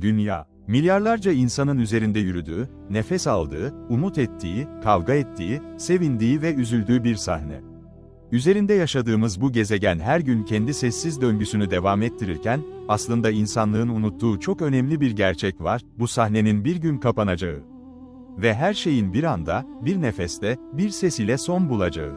Dünya, milyarlarca insanın üzerinde yürüdüğü, nefes aldığı, umut ettiği, kavga ettiği, sevindiği ve üzüldüğü bir sahne. Üzerinde yaşadığımız bu gezegen her gün kendi sessiz döngüsünü devam ettirirken, aslında insanlığın unuttuğu çok önemli bir gerçek var, bu sahnenin bir gün kapanacağı. Ve her şeyin bir anda, bir nefeste, bir ses ile son bulacağı.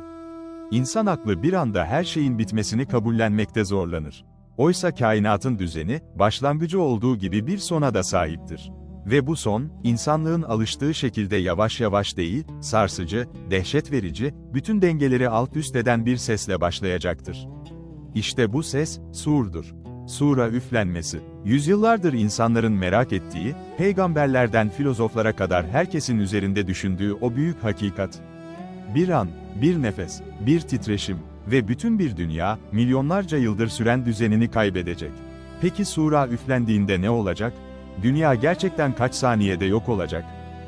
İnsan aklı bir anda her şeyin bitmesini kabullenmekte zorlanır. Oysa kainatın düzeni, başlangıcı olduğu gibi bir sona da sahiptir. Ve bu son, insanlığın alıştığı şekilde yavaş yavaş değil, sarsıcı, dehşet verici, bütün dengeleri alt üst eden bir sesle başlayacaktır. İşte bu ses, surdur. Sura üflenmesi. Yüzyıllardır insanların merak ettiği, peygamberlerden filozoflara kadar herkesin üzerinde düşündüğü o büyük hakikat. Bir an, bir nefes, bir titreşim ve bütün bir dünya, milyonlarca yıldır süren düzenini kaybedecek. Peki sura üflendiğinde ne olacak? Dünya gerçekten kaç saniyede yok olacak?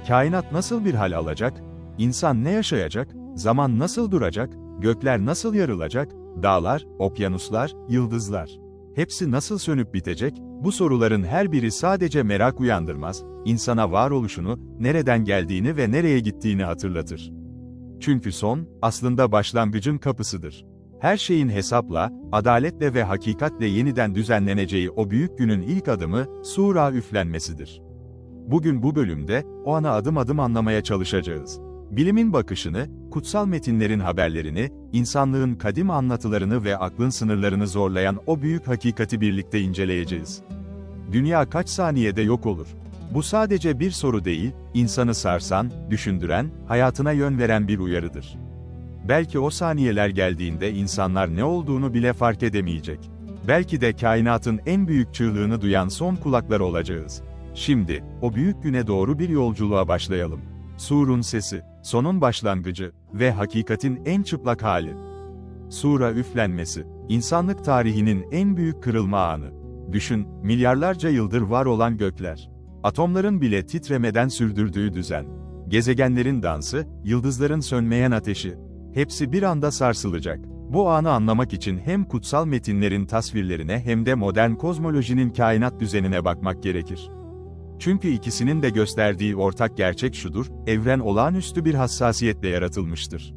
Kainat nasıl bir hal alacak? İnsan ne yaşayacak? Zaman nasıl duracak? Gökler nasıl yarılacak? Dağlar, okyanuslar, yıldızlar. Hepsi nasıl sönüp bitecek? Bu soruların her biri sadece merak uyandırmaz, insana varoluşunu, nereden geldiğini ve nereye gittiğini hatırlatır. Çünkü son, aslında başlangıcın kapısıdır. Her şeyin hesapla, adaletle ve hakikatle yeniden düzenleneceği o büyük günün ilk adımı, sura üflenmesidir. Bugün bu bölümde, o ana adım adım anlamaya çalışacağız. Bilimin bakışını, kutsal metinlerin haberlerini, insanlığın kadim anlatılarını ve aklın sınırlarını zorlayan o büyük hakikati birlikte inceleyeceğiz. Dünya kaç saniyede yok olur? Bu sadece bir soru değil, insanı sarsan, düşündüren, hayatına yön veren bir uyarıdır. Belki o saniyeler geldiğinde insanlar ne olduğunu bile fark edemeyecek. Belki de kainatın en büyük çığlığını duyan son kulaklar olacağız. Şimdi, o büyük güne doğru bir yolculuğa başlayalım. Surun sesi, sonun başlangıcı ve hakikatin en çıplak hali. Sura üflenmesi, insanlık tarihinin en büyük kırılma anı. Düşün, milyarlarca yıldır var olan gökler. Atomların bile titremeden sürdürdüğü düzen. Gezegenlerin dansı, yıldızların sönmeyen ateşi. Hepsi bir anda sarsılacak. Bu anı anlamak için hem kutsal metinlerin tasvirlerine hem de modern kozmolojinin kainat düzenine bakmak gerekir. Çünkü ikisinin de gösterdiği ortak gerçek şudur, evren olağanüstü bir hassasiyetle yaratılmıştır.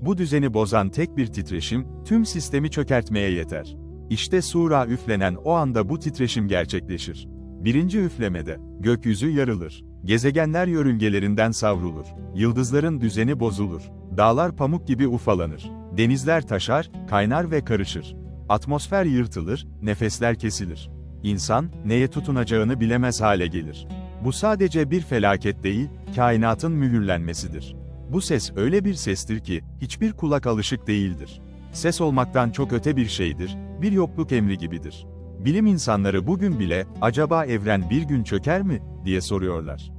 Bu düzeni bozan tek bir titreşim, tüm sistemi çökertmeye yeter. İşte sura üflenen o anda bu titreşim gerçekleşir. Birinci üflemede, gökyüzü yarılır. Gezegenler yörüngelerinden savrulur. Yıldızların düzeni bozulur. Dağlar pamuk gibi ufalanır. Denizler taşar, kaynar ve karışır. Atmosfer yırtılır, nefesler kesilir. İnsan, neye tutunacağını bilemez hale gelir. Bu sadece bir felaket değil, kainatın mühürlenmesidir. Bu ses öyle bir sestir ki, hiçbir kulak alışık değildir. Ses olmaktan çok öte bir şeydir, bir yokluk emri gibidir. Bilim insanları bugün bile, acaba evren bir gün çöker mi, diye soruyorlar.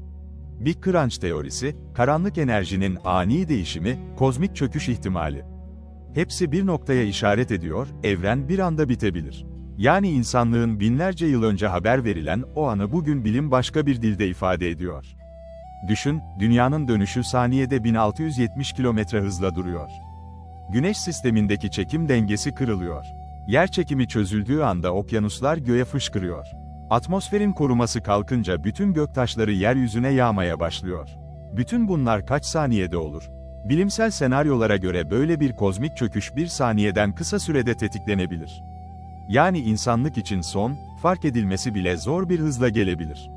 Big Crunch teorisi, karanlık enerjinin ani değişimi, kozmik çöküş ihtimali. Hepsi bir noktaya işaret ediyor, evren bir anda bitebilir. Yani insanlığın binlerce yıl önce haber verilen o anı bugün bilim başka bir dilde ifade ediyor. Düşün, dünyanın dönüşü saniyede 1670 kilometre hızla duruyor. Güneş sistemindeki çekim dengesi kırılıyor. Yer çekimi çözüldüğü anda okyanuslar göğe fışkırıyor. Atmosferin koruması kalkınca bütün göktaşları yeryüzüne yağmaya başlıyor. Bütün bunlar kaç saniyede olur? Bilimsel senaryolara göre böyle bir kozmik çöküş bir saniyeden kısa sürede tetiklenebilir. Yani insanlık için son, fark edilmesi bile zor bir hızla gelebilir.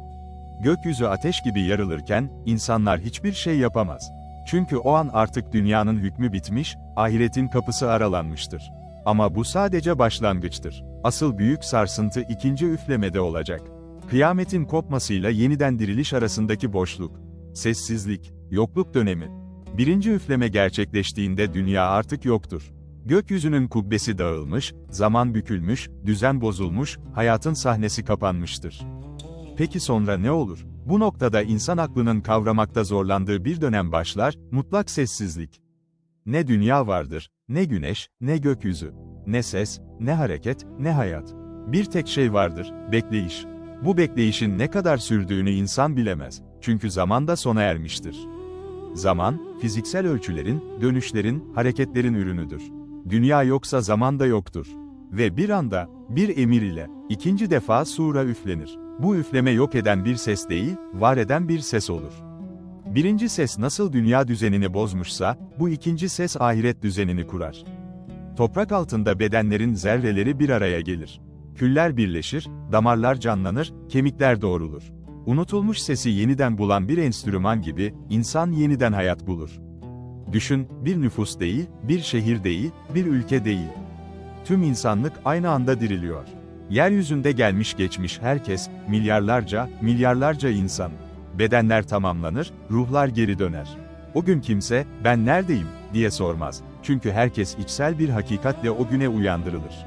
Gökyüzü ateş gibi yarılırken, insanlar hiçbir şey yapamaz. Çünkü o an artık dünyanın hükmü bitmiş, ahiretin kapısı aralanmıştır. Ama bu sadece başlangıçtır. Asıl büyük sarsıntı ikinci üflemede olacak. Kıyametin kopmasıyla yeniden diriliş arasındaki boşluk, sessizlik, yokluk dönemi. Birinci üfleme gerçekleştiğinde dünya artık yoktur. Gökyüzünün kubbesi dağılmış, zaman bükülmüş, düzen bozulmuş, hayatın sahnesi kapanmıştır. Peki sonra ne olur? Bu noktada insan aklının kavramakta zorlandığı bir dönem başlar, mutlak sessizlik. Ne dünya vardır, ne güneş, ne gökyüzü, ne ses, ne hareket, ne hayat. Bir tek şey vardır, bekleyiş. Bu bekleyişin ne kadar sürdüğünü insan bilemez. Çünkü zaman da sona ermiştir. Zaman, fiziksel ölçülerin, dönüşlerin, hareketlerin ürünüdür. Dünya yoksa zaman da yoktur. Ve bir anda, bir emir ile, ikinci defa sura üflenir. Bu üfleme yok eden bir ses değil, var eden bir ses olur. Birinci ses nasıl dünya düzenini bozmuşsa, bu ikinci ses ahiret düzenini kurar. Toprak altında bedenlerin zerreleri bir araya gelir. Küller birleşir, damarlar canlanır, kemikler doğrulur. Unutulmuş sesi yeniden bulan bir enstrüman gibi, insan yeniden hayat bulur. Düşün, bir nüfus değil, bir şehir değil, bir ülke değil. Tüm insanlık aynı anda diriliyor. Yeryüzünde gelmiş geçmiş herkes, milyarlarca, milyarlarca insan. Bedenler tamamlanır, ruhlar geri döner. O gün kimse, ben neredeyim, diye sormaz. Çünkü herkes içsel bir hakikatle o güne uyandırılır.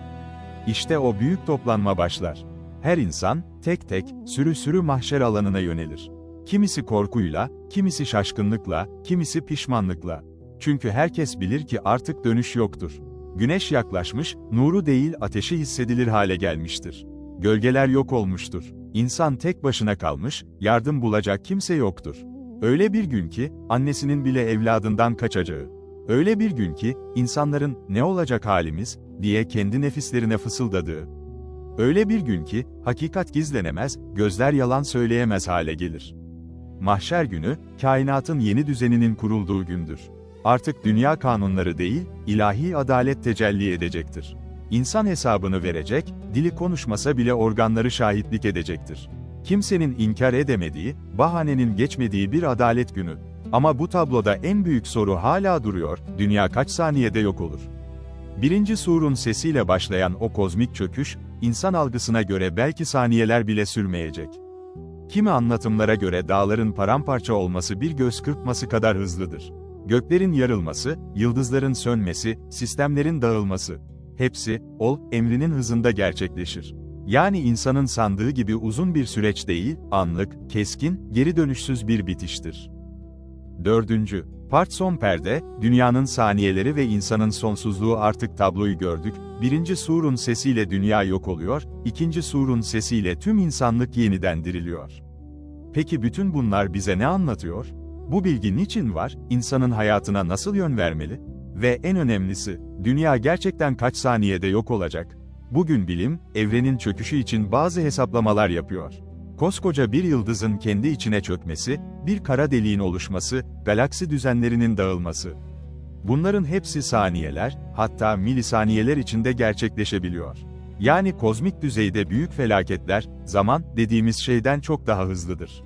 İşte o büyük toplanma başlar. Her insan, tek tek, sürü sürü mahşer alanına yönelir. Kimisi korkuyla, kimisi şaşkınlıkla, kimisi pişmanlıkla. Çünkü herkes bilir ki artık dönüş yoktur. Güneş yaklaşmış, nuru değil ateşi hissedilir hale gelmiştir. Gölgeler yok olmuştur. İnsan tek başına kalmış, yardım bulacak kimse yoktur. Öyle bir gün ki, annesinin bile evladından kaçacağı. Öyle bir gün ki, insanların, ne olacak halimiz, diye kendi nefislerine fısıldadığı. Öyle bir gün ki, hakikat gizlenemez, gözler yalan söyleyemez hale gelir. Mahşer günü, kainatın yeni düzeninin kurulduğu gündür. Artık dünya kanunları değil, ilahi adalet tecelli edecektir. İnsan hesabını verecek, dili konuşmasa bile organları şahitlik edecektir. Kimsenin inkar edemediği, bahanenin geçmediği bir adalet günü. Ama bu tabloda en büyük soru hala duruyor, dünya kaç saniyede yok olur? Birinci surun sesiyle başlayan o kozmik çöküş, insan algısına göre belki saniyeler bile sürmeyecek. Kimi anlatımlara göre dağların paramparça olması bir göz kırpması kadar hızlıdır. Göklerin yarılması, yıldızların sönmesi, sistemlerin dağılması. Hepsi, ol, emrinin hızında gerçekleşir. Yani insanın sandığı gibi uzun bir süreç değil, anlık, keskin, geri dönüşsüz bir bitiştir. Dördüncü, part son perde, dünyanın saniyeleri ve insanın sonsuzluğu artık tabloyu gördük, birinci surun sesiyle dünya yok oluyor, ikinci surun sesiyle tüm insanlık yeniden diriliyor. Peki bütün bunlar bize ne anlatıyor? Bu bilgi niçin var, insanın hayatına nasıl yön vermeli? Ve en önemlisi, dünya gerçekten kaç saniyede yok olacak? Bugün bilim, evrenin çöküşü için bazı hesaplamalar yapıyor. Koskoca bir yıldızın kendi içine çökmesi, bir kara deliğin oluşması, galaksi düzenlerinin dağılması. Bunların hepsi saniyeler, hatta milisaniyeler içinde gerçekleşebiliyor. Yani kozmik düzeyde büyük felaketler, zaman dediğimiz şeyden çok daha hızlıdır.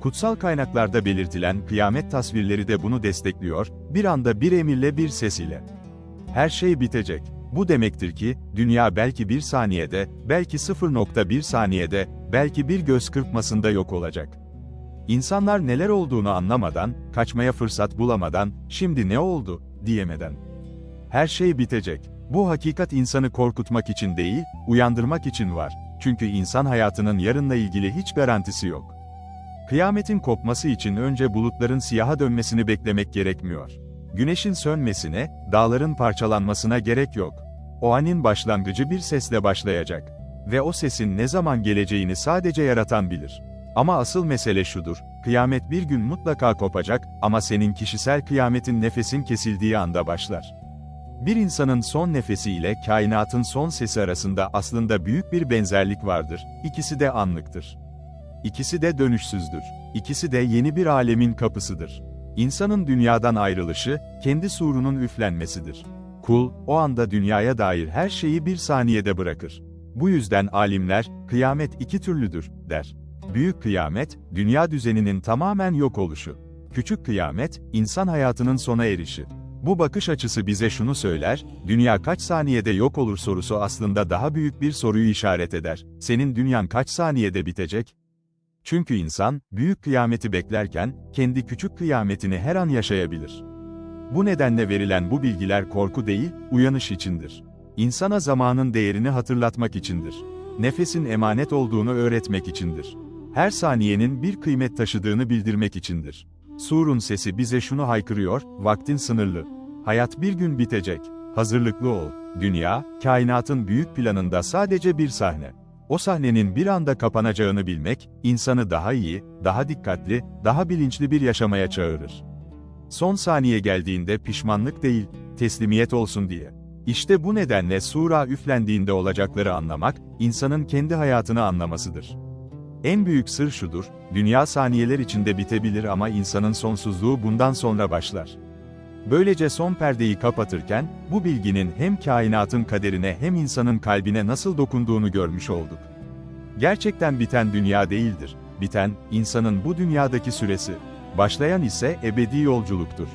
Kutsal kaynaklarda belirtilen kıyamet tasvirleri de bunu destekliyor, bir anda bir emirle bir ses ile. Her şey bitecek. Bu demektir ki, dünya belki bir saniyede, belki 0.1 saniyede, belki bir göz kırpmasında yok olacak. İnsanlar neler olduğunu anlamadan, kaçmaya fırsat bulamadan, şimdi ne oldu, diyemeden. Her şey bitecek. Bu hakikat insanı korkutmak için değil, uyandırmak için var. Çünkü insan hayatının yarınla ilgili hiç garantisi yok. Kıyametin kopması için önce bulutların siyaha dönmesini beklemek gerekmiyor. Güneşin sönmesine, dağların parçalanmasına gerek yok. O anın başlangıcı bir sesle başlayacak. Ve o sesin ne zaman geleceğini sadece yaratan bilir. Ama asıl mesele şudur, kıyamet bir gün mutlaka kopacak ama senin kişisel kıyametin nefesin kesildiği anda başlar. Bir insanın son nefesi ile kainatın son sesi arasında aslında büyük bir benzerlik vardır, ikisi de anlıktır. İkisi de dönüşsüzdür. İkisi de yeni bir alemin kapısıdır. İnsanın dünyadan ayrılışı, kendi surunun üflenmesidir. Kul, o anda dünyaya dair her şeyi bir saniyede bırakır. Bu yüzden alimler, kıyamet iki türlüdür, der. Büyük kıyamet, dünya düzeninin tamamen yok oluşu. Küçük kıyamet, insan hayatının sona erişi. Bu bakış açısı bize şunu söyler, dünya kaç saniyede yok olur sorusu aslında daha büyük bir soruyu işaret eder. Senin dünyan kaç saniyede bitecek? Çünkü insan, büyük kıyameti beklerken, kendi küçük kıyametini her an yaşayabilir. Bu nedenle verilen bu bilgiler korku değil, uyanış içindir. İnsana zamanın değerini hatırlatmak içindir. Nefesin emanet olduğunu öğretmek içindir. Her saniyenin bir kıymet taşıdığını bildirmek içindir. Sur'un sesi bize şunu haykırıyor, vaktin sınırlı. Hayat bir gün bitecek. Hazırlıklı ol. Dünya, kainatın büyük planında sadece bir sahne. O sahnenin bir anda kapanacağını bilmek, insanı daha iyi, daha dikkatli, daha bilinçli bir yaşamaya çağırır. Son saniye geldiğinde pişmanlık değil, teslimiyet olsun diye. İşte bu nedenle sura üflendiğinde olacakları anlamak, insanın kendi hayatını anlamasıdır. En büyük sır şudur, dünya saniyeler içinde bitebilir ama insanın sonsuzluğu bundan sonra başlar. Böylece son perdeyi kapatırken, bu bilginin hem kainatın kaderine hem insanın kalbine nasıl dokunduğunu görmüş olduk. Gerçekten biten dünya değildir, biten, insanın bu dünyadaki süresi. Başlayan ise ebedi yolculuktur.